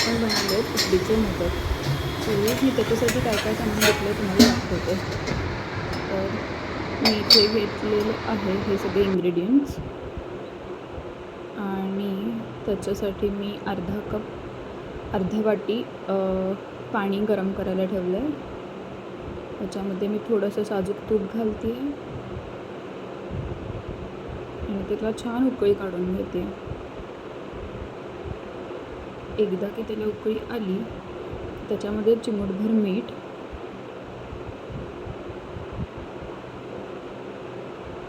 आपण बनवले उकडीचे मोदक. पूर्वी मी त्याच्यासाठी काय काय सामान घेतलं तुम्हाला दाखवते. तर मी इथे घेतलेले आहे हे सगळे इन्ग्रेडियंट्स आणि त्याच्यासाठी मी अर्धा कप अर्ध्या वाटी पाणी गरम करायला ठेवलं आहे त्याच्यामध्ये मी थोडंसं साजूक तूप घालते. आणि त्याला छान उकळी काढून घेते. एकदा की त्याला उकळी आली त्याच्यामध्ये चिमूटभर मीठ.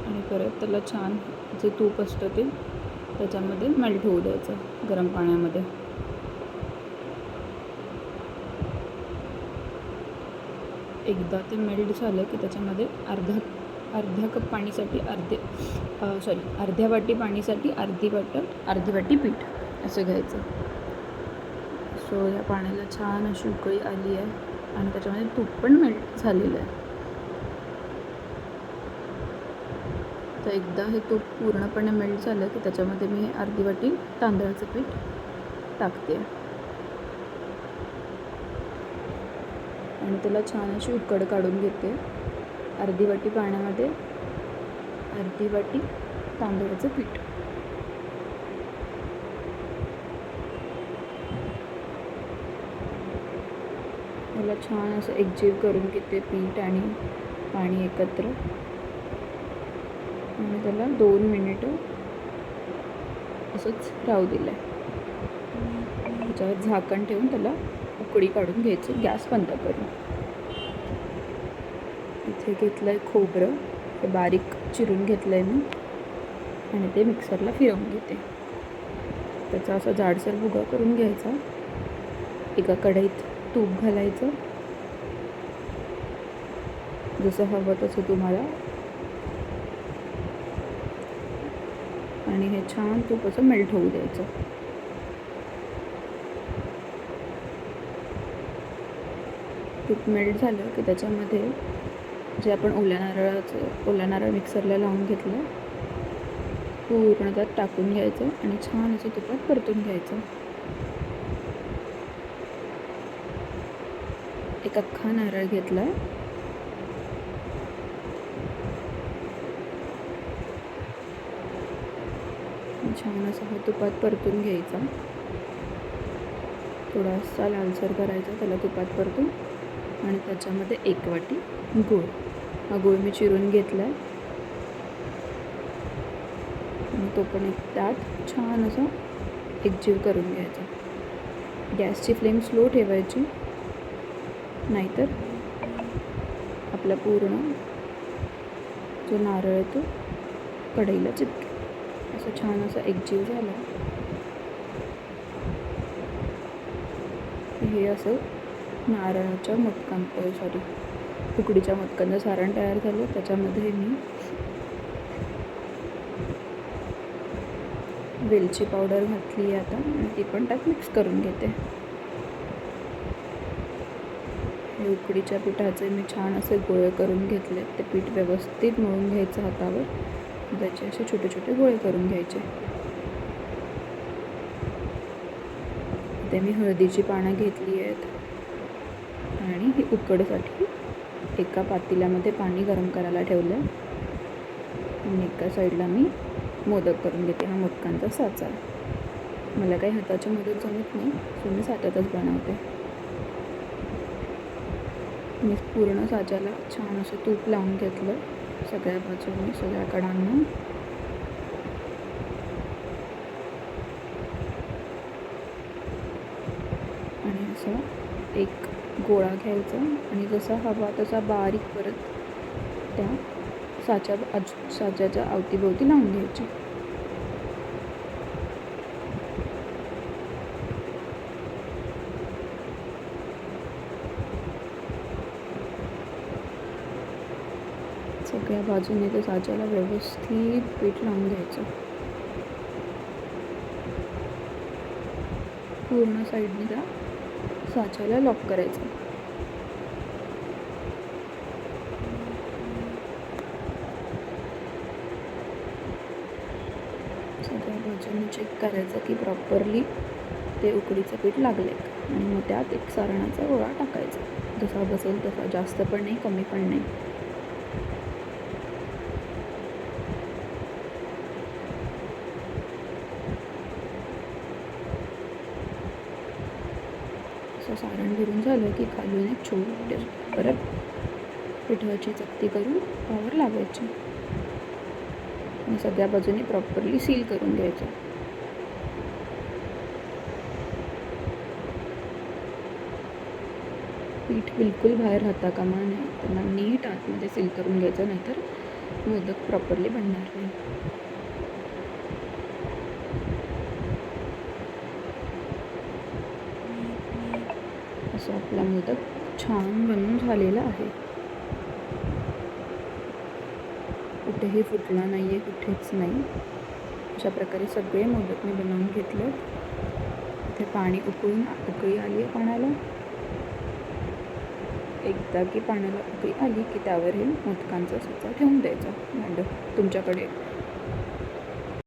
आणि परत त्याला छान जे तूप असतं ते त्याच्यामध्ये मेल्ट होऊ द्यायचं गरम पाण्यामध्ये. एकदा ते मेल्ट झालं की त्याच्यामध्ये अर्धा अर्ध्या कप पाणीसाठी अर्धे सॉरी अर्ध्या वाटी पाणीसाठी अर्धी वाटत अर्धी वाटी पीठ असं घ्यायचं. सो या पाण्याला छान अशी उकळी आली आहे आणि त्याच्यामध्ये तूप पण मेल्ट झालेलं आहे. तर एकदा हे तूप पूर्णपणे मेल्ट झालं की त्याच्यामध्ये मी अर्धी वाटी तांदळाचं पीठ टाकते. आणि त्याला छान अशी उकड काढून घेते. अर्धी वाटी पाण्यामध्ये अर्धी वाटी तांदळाचं पीठ. ह्याला छान असं एकजीव करून घेते पीठ आणि पाणी एकत्र. आणि त्याला दोन मिनिटं असंच राहू दिलं आहे त्याच्यावर झाकण ठेवून त्याला उकडी काढून घ्यायची गॅस बंद करून. इथे घेतलं आहे खोबरं ते बारीक चिरून घेतलं आहे मी. आणि ते मिक्सरला फिरवून घेते. त्याचा असा जाडसर भुगा करून घ्यायचा. एका कढईत तूप घालायचं. जसं हवं तसं तुम्हाला. आणि हे छान तूप असं मेल्ट होऊ द्यायचं. तूप मेल्ट झालं की त्याच्यामध्ये जे आपण ओल्या नारळाचं ओल्या नारळ मिक्सरला लावून घेतलं पूर्ण त्यात टाकून घ्यायचं आणि छान असं तुपात परतून घ्यायचं. एक अख्खा नारळ घेतला छान असा हा तुपात परतून घ्यायचा. थोडासा लालसर करायचा त्याला तुपात परतून. आणि त्याच्यामध्ये एक वाटी गूळ. हा गूळ मी चिरून घेतला आहे आणि तो पण एक त्यात छान असा एकजीव करून घ्यायचा. गॅसची फ्लेम स्लो ठेवायची. नाहीतर आपला पूर्ण जो नारळ आहे तो कढईला चिपके असं छान असा एकजीव झाला. हे असं नारळाच्या मोदकां सॉरी तुकडीच्या मटकांचं सारण तयार झालं. त्याच्यामध्ये मी वेलची पावडर घातली आहे आता आणि ती पण त्यात मिक्स करून घेते. हे उकडीच्या पिठाचे मी छान असे गोळे करून घेतले. ते पीठ व्यवस्थित मळून घ्यायचं हातावर. त्याचे असे छोटे छोटे गोळे करून घ्यायचे. ते मी हळदीची पानं घेतली आहेत. आणि ही उकडसाठी एका पातेल्यामध्ये पाणी गरम करायला ठेवलं. आणि एका साईडला मी मोदक करून घेते. हा मोदकांचा साचा. मला काही हाताची मदत जमत नाही. सो मी साच्यातच बनवते. मी पूर्ण साच्याला छान असं तूप लावून घेतलं. सगळ्या बाजूने सगळ्या कडांना. आणि असं एक गोळा घ्यायचा. आणि जसा हवा तसा बारीक परत त्या साच्या आजू साच्याच्या अवतीभोवती लावून घ्यायची या बाजूने त्या साच्याला व्यवस्थित पीठ लावून घ्यायचं. पूर्ण साईडने त्या साच्याला लॉक करायचं. सगळ्या बाजूने चेक करायचं की प्रॉपरली ते उकडीचं पीठ लागले आणि मग त्यात एक सारणाचा गोळा टाकायचा. जसा बसेल तसा जास्त पण नाही कमी पण नाही. असं सारण भरून झालं की खालून एक छोटे परत पिठाची चकती करून पावर लावायची. आणि सगळ्या बाजूने प्रॉपरली सील करून घ्यायचं. पीठ बिलकुल बाहेर राहता कामा नये त्यांना नीट आतमध्ये सील करून घ्यायचं नाहीतर मोदक प्रॉपरली बनणार नाही. असं आपला मोदक छान बनून झालेला आहे. कुठेही फुटला नाही आहे कुठेच नाही. अशा प्रकारे सगळे मोदक मी बनवून घेतले. इथे पाणी उकळून उकळी आली आहे पाण्याला. एकदा की पाण्याला उकळी आली की त्यावर हे मोदकांचा सुद्धा ठेवून द्यायचा. भांडं तुमच्याकडे